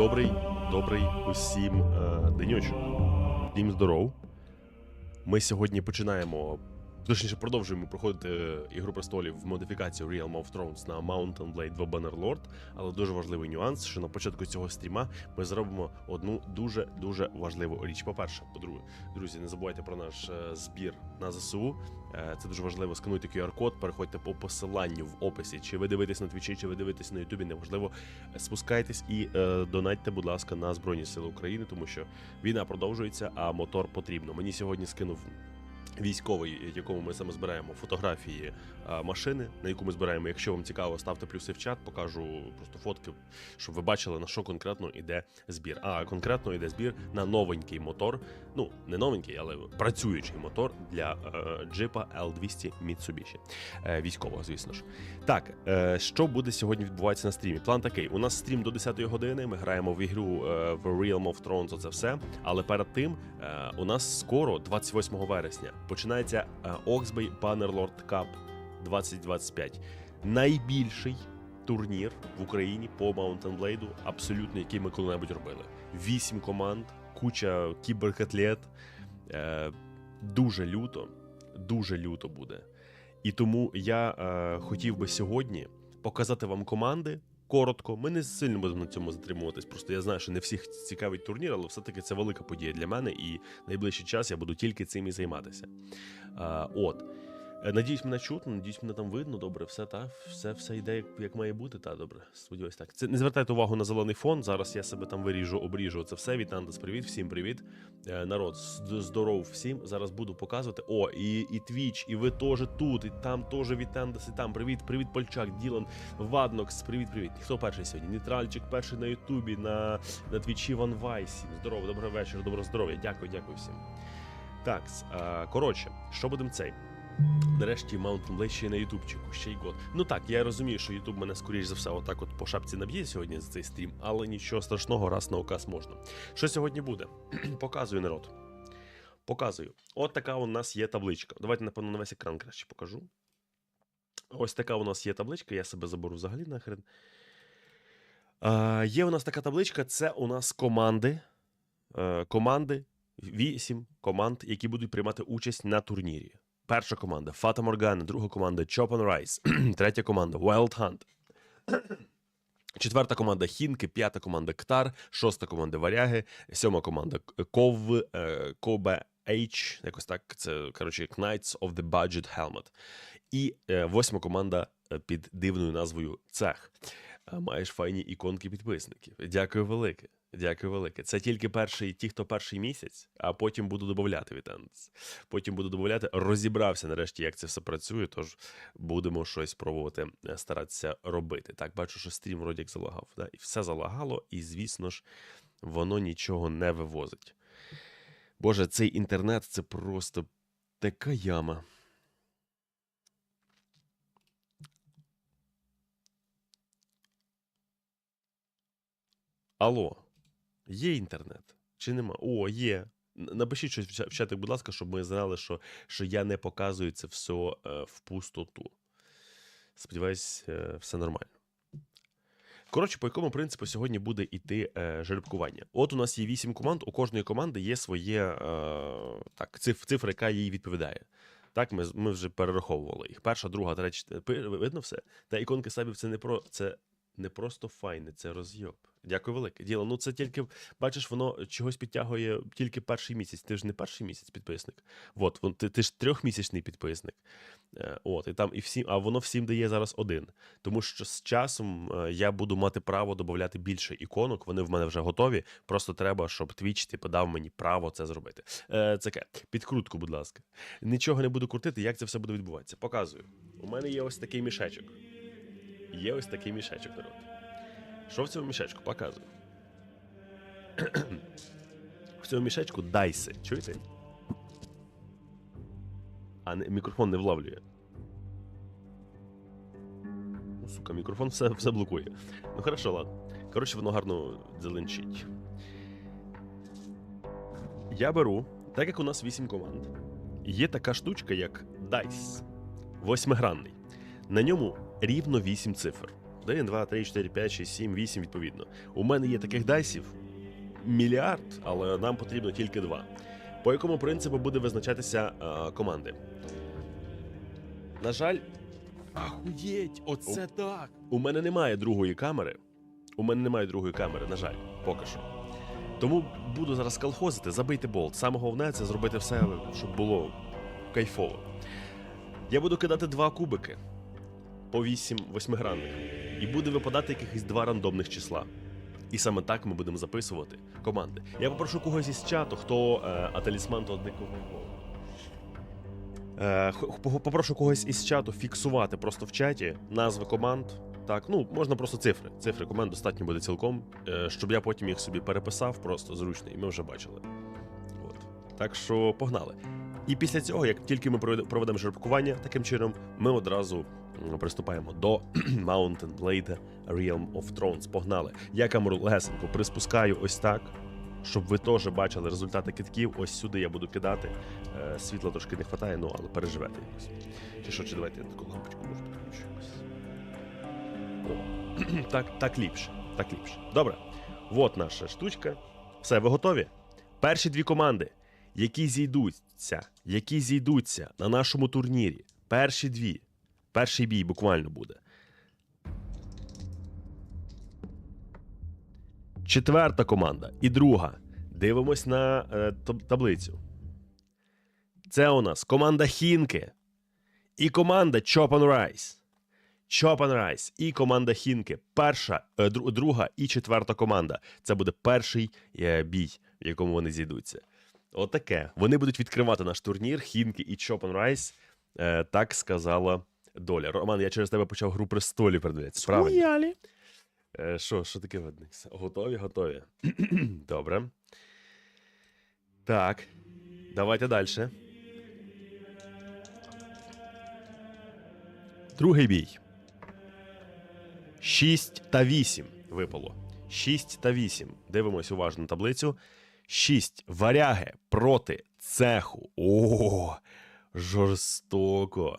Добрий, добрий усім е, денючок. Всім здоров. Ми сьогодні починаємо. Точніше, продовжуємо проходити е, Ігру престолів в модифікацію Realm of Thrones на Mountain Blade 2 Bannerlord, але дуже важливий нюанс, що на початку цього стріма ми зробимо одну дуже дуже важливу річ. По-перше, по-друге, друзі, не забувайте про наш е, збір на ЗСУ. Е, Це дуже важливо. Скануйте QR-код, переходьте по посиланню в описі. Чи ви дивитесь на Твічі, чи ви дивитесь на Ютубі, неважливо. Спускайтесь і е, донатьте, будь ласка, на Збройні Сили України, тому що війна продовжується, а мотор потрібно. Мені сьогодні скинув. Військовий, якому ми саме збираємо фотографії машини, на яку ми збираємо. Якщо вам цікаво, ставте плюси в чат, покажу просто фотки, щоб ви бачили на що конкретно йде збір. А конкретно йде збір на новенький мотор. Ну не новенький, але працюючий мотор для е, джипа L200 Mitsubishi. Е, військового, звісно ж. Так, е, що буде сьогодні відбуватися на стрімі? План такий: у нас стрім до 10 години. Ми граємо в ігру е, в Realm of Thrones. Оце все. Але перед тим е, у нас скоро, 28 вересня, починається Oxbay Bannerlord Cup 2025. Найбільший турнір в Україні по Blade, абсолютно який ми коли-небудь робили. Вісім команд, куча кіберкатлет. Е, дуже люто, дуже люто буде. І тому я е, хотів би сьогодні показати вам команди. Коротко, ми не сильно будемо на цьому затримуватись. Просто я знаю, що не всіх цікавить турнір, але все-таки це велика подія для мене, і найближчий час я буду тільки цим і займатися. От. Е, Надіюсь, мене чутно, надіюсь, мене там видно. Добре, все та все, все йде як, як має бути. Та добре. Сподіваюсь, так. Це не звертайте увагу на зелений фон. Зараз я себе там виріжу, обріжу. Це все. Вітандас, привіт, всім привіт. Е, народ, здоров всім. Зараз буду показувати. О, і, і Twitch, і ви теж тут, і там теж Вітандас, і там. Привіт, привіт, Польчак, Ділан, Ваднокс, привіт, привіт. Хто перший сьогодні? Нейтральчик перший на Ютубі, на, на Твічі Ван Вайсі. Здорово, доброго вечора, доброго здоров'я. Дякую, дякую всім. Так, а, коротше, що будемо цей? Нарешті Mountain Blade ще й на ютубчику, ще й год. Ну так, я розумію, що Ютуб мене скоріш за все отак от по шапці наб'є сьогодні за цей стрім, але нічого страшного, раз на указ можна. Що сьогодні буде? Показую народ. Показую. От така у нас є табличка. Давайте, напевно, на весь екран краще покажу. Ось така у нас є табличка, я себе заберу взагалі нахрен. А, є у нас така табличка, це у нас команди. Е, команди, вісім команд, які будуть приймати участь на турнірі. Перша команда Фата Моргана, друга команда Chop on Rice, третя команда Wild Hunt. Четверта команда Хінки, п'ята команда Ктар, шоста команда Варяги, сьома команда Ков, е, Кобе H, якось так, це коротше Knights of the Budget Helmet. І е, восьма команда е, під дивною назвою Цех. Маєш файні іконки підписників. Дякую велике. Дякую велике. Це тільки перший, ті, хто перший місяць, а потім буду додавати вітанс. Потім буду додавати. Розібрався нарешті, як це все працює. Тож будемо щось пробувати е, старатися робити. Так, бачу, що стрім вроді як залагав. Да? І все залагало, і звісно ж, воно нічого не вивозить. Боже, цей інтернет це просто така яма. Алло, є інтернет? Чи нема? О, є. Напишіть щось в чатик, будь ласка, щоб ми знали, що, що я не показую це все е, в пустоту. Сподіваюсь, е, все нормально. Коротше, по якому принципу сьогодні буде йти е, жеребкування? От у нас є вісім команд, у кожної команди є своє е, так, циф, цифра, яка їй відповідає. Так, ми, ми вже перераховували їх. Перша, друга, третя, Видно все? Та іконки сабів це не про це не просто файне, це розйоб. Дякую велике. Діло. Ну це тільки, бачиш, воно чогось підтягує тільки перший місяць. Ти ж не перший місяць підписник. От, ти, ти ж трьохмісячний підписник. Е, От, і там і всім, а воно всім дає зараз один. Тому що з часом е, я буду мати право додати більше іконок. Вони в мене вже готові. Просто треба, щоб Twitch типу, дав мені право це зробити. Е, Це підкрутку, будь ласка. Нічого не буду крутити, як це все буде відбуватися. Показую. У мене є ось такий мішечок. Є ось такий мішечок, народ. Що в цьому мішечку? Показую. в цьому мішечку дайси. Чуєте? А не, мікрофон не влавлює. Ну, сука, мікрофон все, все блокує. Ну, хорошо, ладно. Коротше, воно гарно зеленчить. Я беру, так як у нас 8 команд, є така штучка, як Dice. Восьмигранний. На ньому рівно 8 цифр. 1, 2, 3, 4, 5, 6, 7, 8 відповідно. У мене є таких дайсів мільярд, але нам потрібно тільки два. По якому принципу буде визначатися е, команди? На жаль, Ахуєть, оце так. у мене немає другої камери. У мене немає другої камери, на жаль, поки що. Тому буду зараз колхозити, забийте болт. Саме головне це зробити все, щоб було кайфово. Я буду кидати два кубики по 8 восьмигранних. І буде випадати якихось два рандомних числа. І саме так ми будемо записувати команди. Я попрошу когось із чату, хто е, а талісман то одне кого. Е, попрошу когось із чату фіксувати просто в чаті назви команд. Так, ну можна просто цифри. Цифри команд достатньо буде цілком, е, щоб я потім їх собі переписав просто зручно, і ми вже бачили. От. Так що погнали. І після цього, як тільки ми проведемо жеребкування таким чином, ми одразу приступаємо до Mountain Blade Realm of Thrones. Погнали. Я камеру лесенько приспускаю ось так, щоб ви теж бачили результати китків. Ось сюди я буду кидати. Е, Світла трошки не вистачає, ну але переживете якось. Чи що, чи давайте я таку лампочку може підключу якось. О, так, так ліпше. Так ліпше. Добре. От наша штучка. Все, ви готові? Перші дві команди, які зійдуться, які зійдуться на нашому турнірі. Перші дві. Перший бій буквально буде. Четверта команда і друга. Дивимось на е, таблицю. Це у нас команда Хінки і команда Chop and Rice. Chop and Rice і команда Хінки. Перша, е, друга і четверта команда. Це буде перший е, бій, в якому вони зійдуться. Отаке. Вони будуть відкривати наш турнір Хінки і and Rice. Е, так сказала доля. Роман, я через тебе почав гру престолів передивлятися. Правильно. Е, Що, що таке видно? Готові, готові. Добре. Так. Давайте далі. Другий бій. 6 та 8 випало. 6 та 8. Дивимось уважно на таблицю. 6 варяги проти цеху. О, жорстоко.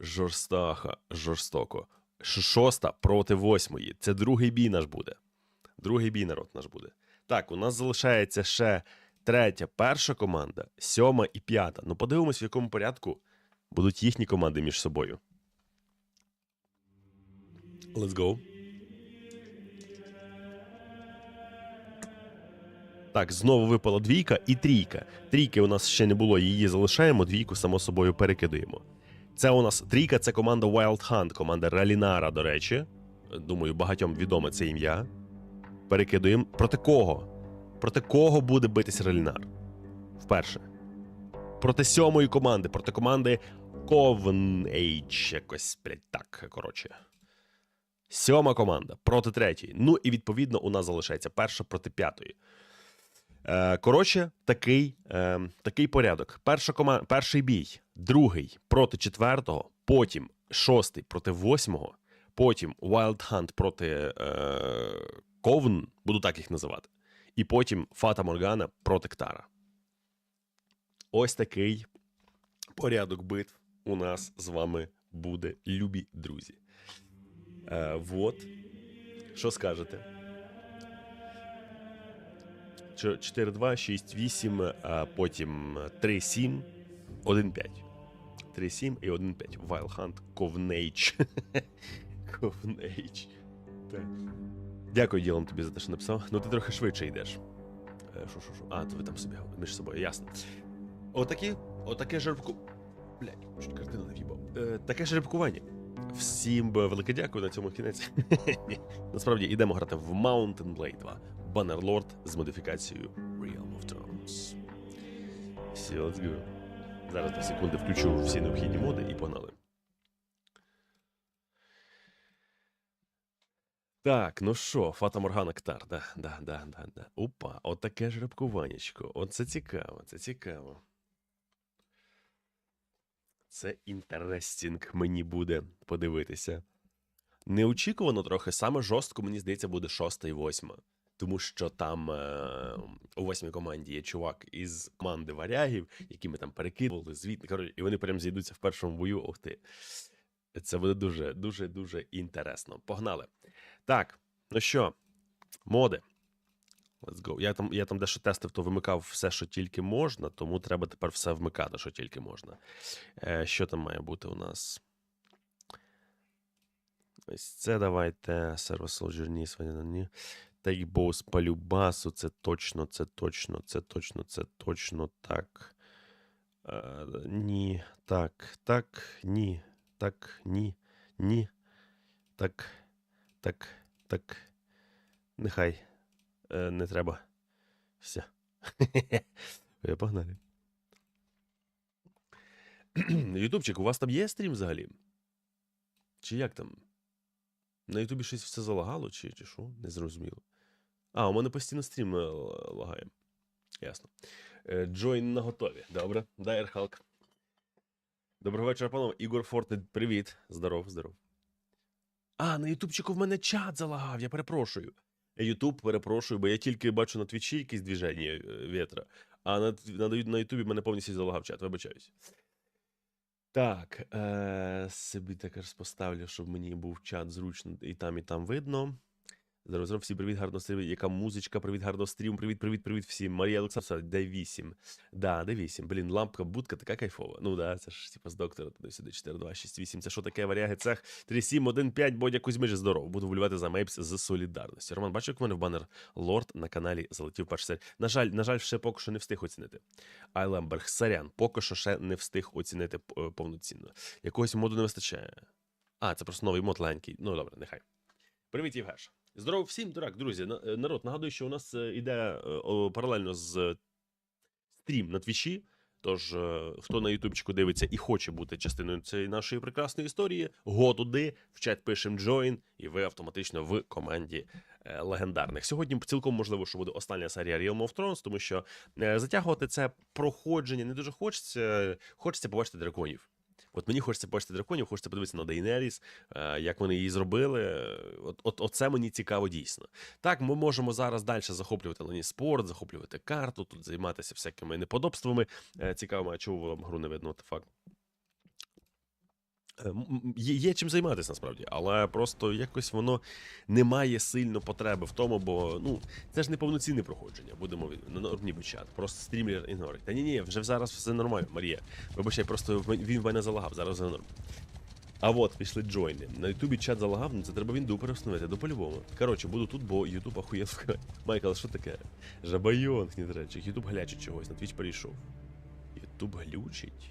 Жорстаха, жорстоко. Шоста проти восьмої. Це другий бій наш буде. Другий бій народ наш буде. Так, у нас залишається ще третя, перша команда, сьома і п'ята. Ну, подивимось, в якому порядку будуть їхні команди між собою. Let's go. Так, знову випала двійка і трійка. Трійки у нас ще не було, її залишаємо, двійку, само собою, перекидуємо. Це у нас трійка, це команда Wild Hunt, команда Ралінара, до речі. Думаю, багатьом відоме це ім'я. Перекидуємо. Проти кого? Проти кого буде битись Ралінар? Вперше. Проти сьомої команди, проти команди Age. Якось, блядь, так, коротше. Сьома команда проти третьої. Ну і відповідно у нас залишається перша проти п'ятої. Е, коротше, такий, е, такий порядок. Перша кома... Перший бій, другий проти четвертого, потім шостий проти восьмого, потім Wild Hunt проти е... Буду так їх називати. І потім Фата Моргана проти Ктара. Ось такий порядок битв у нас з вами буде, любі друзі. Е, вот. Що скажете? 4-2, 6-8, а потім 3-7, 1-5. 3-7 і 1-5. Wild Hunt Ковнейдж. Ковнейдж. Так. Дякую ділом тобі за те, що написав. Ну ти трохи швидше йдеш. Е, Що, що, що? А, то ви там собі між собою, ясно. Отакі, отаке жеребку. Блядь, чуть картину не в'їбав. Е, таке жеребкування. Всім велике дякую на цьому кінець. Насправді йдемо грати в Mountain Blade 2. Bannerlord з модифікацією Realm of Thrones. Все, let's go. Зараз на секунди включу всі необхідні моди і погнали. Так, ну що, Фата Моргана Ктар, да, да, да, да, да. Опа, отаке жеребкуванечко. Оце цікаво, це цікаво. Це інтерестінг мені буде подивитися. Неочікувано трохи, саме жорстко, мені здається, буде шоста і восьма. Тому що там е, у восьмій команді є чувак із команди варягів, які ми там перекидували. Коротше, і вони прям зійдуться в першому бою. Ох ти. Це буде дуже, дуже, дуже інтересно. Погнали. Так, ну що, моди. Let's go. Я там, я там дещо тестив, то вимикав все, що тільки можна, тому треба тепер все вмикати, що тільки можна. Е, що там має бути у нас? Ось це давайте. Server Soldier, ні, Ні. По любасу, це точно, це точно, це точно, це точно так. Е, ні, так, так, ні, так, ні, ні, так, так, так. Нехай. Е, не треба. Все. Погнали. Ютубчик, у вас там є стрім взагалі? Чи як там? На Ютубі щось все залагало, чи, чи що? Не зрозуміло. А, у мене постійно стрім е, лагає. Ясно. Е, Джойн на готові. Добре. Дайер Халк. Доброго вечора, панове. Ігор Фортнет, привіт. Здоров, здоров. А, на Ютубчику в мене чат залагав, я перепрошую. Ютуб, перепрошую, бо я тільки бачу на твічі якісь движення е, вітра, а на, на, на Ютубі мене повністю залагав чат, вибачаюсь. Так, е, собі також поставлю, щоб мені був чат зручно і там, і там видно. Здорово, всім привіт, гарного стріму. Яка музичка, привіт, гарного стріму, привіт, привіт, привіт всім. Марія Олександровна, де 8. Да, де 8. Блін, лампка, будка така кайфова. Ну да, це ж типа з доктора туди сюди 4, 2, 6, 8. Це що таке варяги цех 3, 7, 1, 5, Бодя Кузьмич, здорово. Буду вболівати за Мейпс з солідарності. Роман, бачив, як в мене в банер Лорд на каналі залетів перший серій. На жаль, на жаль, ще поки що не встиг оцінити. Айлемберг, сорян, поки що ще не встиг оцінити е, повноцінно. Якогось моду не вистачає. А, це просто новий мод легенький. Ну добре, нехай. Привіт, Євгеш. Здорово всім, дурак, друзі. Е, Народ, нагадую, що у нас е, іде е, паралельно з стрім на твічі. Тож, хто на Ютубчику дивиться і хоче бути частиною цієї нашої прекрасної історії, го туди, в чат пишем join, і ви автоматично в команді легендарних. Сьогодні цілком можливо, що буде остання серія Realm of Thrones, тому що затягувати це проходження не дуже хочеться. Хочеться побачити драконів. От мені хочеться бачити драконів, хочеться подивитися на Дейнеріс, е, як вони її зробили. От, от, оце мені цікаво дійсно. Так, ми можемо зараз далі захоплювати лені спорт, захоплювати карту, тут займатися всякими неподобствами. цікавими. Цікаво, а чого вам гру не видно, what the fuck? Е, м- м- Є, є чим займатися насправді, але просто якось воно не має сильно потреби в тому, бо ну це ж не повноцінне проходження. Будемо на нормі чат. Просто стрімлер ігнорить. Та ні, ні, вже зараз все нормально, Марія. Вибачай, просто він в мене залагав, зараз вже норм. А от пішли джойни. На Ютубі чат залагав, ну це треба вінду перестановити, до по-любому. Коротше, буду тут, бо Ютуб ахуєв. Майкл, що таке? Жабайон, гнідречик. Ютуб глячить чогось, на твіч перейшов. Ютуб глючить.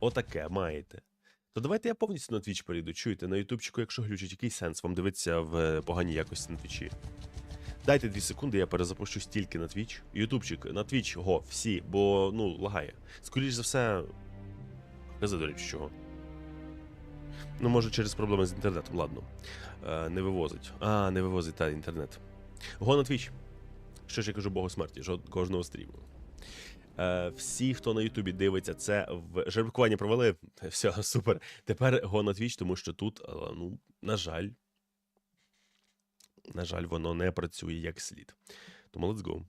Отаке маєте. То давайте я повністю на твіч перейду. Чуєте, на ютубчику, якщо глючить, який сенс вам дивитися в е, поганій якості на твічі? Дайте дві секунди, я перезапущу стільки на твіч. Ютубчик, на твіч, го, всі, бо ну, лагає. Скоріше за все. Не за чого. Ну, може, через проблеми з інтернетом, ладно. Е, не вивозить. А, не вивозить та інтернет. Го на твіч. Що ж я кажу Богу смерті, жод- кожного стріму. Е, всі, хто на Ютубі дивиться, це в жеребкування провели. Все, супер. Тепер го на твіч, тому що тут, е, ну, на жаль, на жаль, воно не працює як слід. Тому let's go.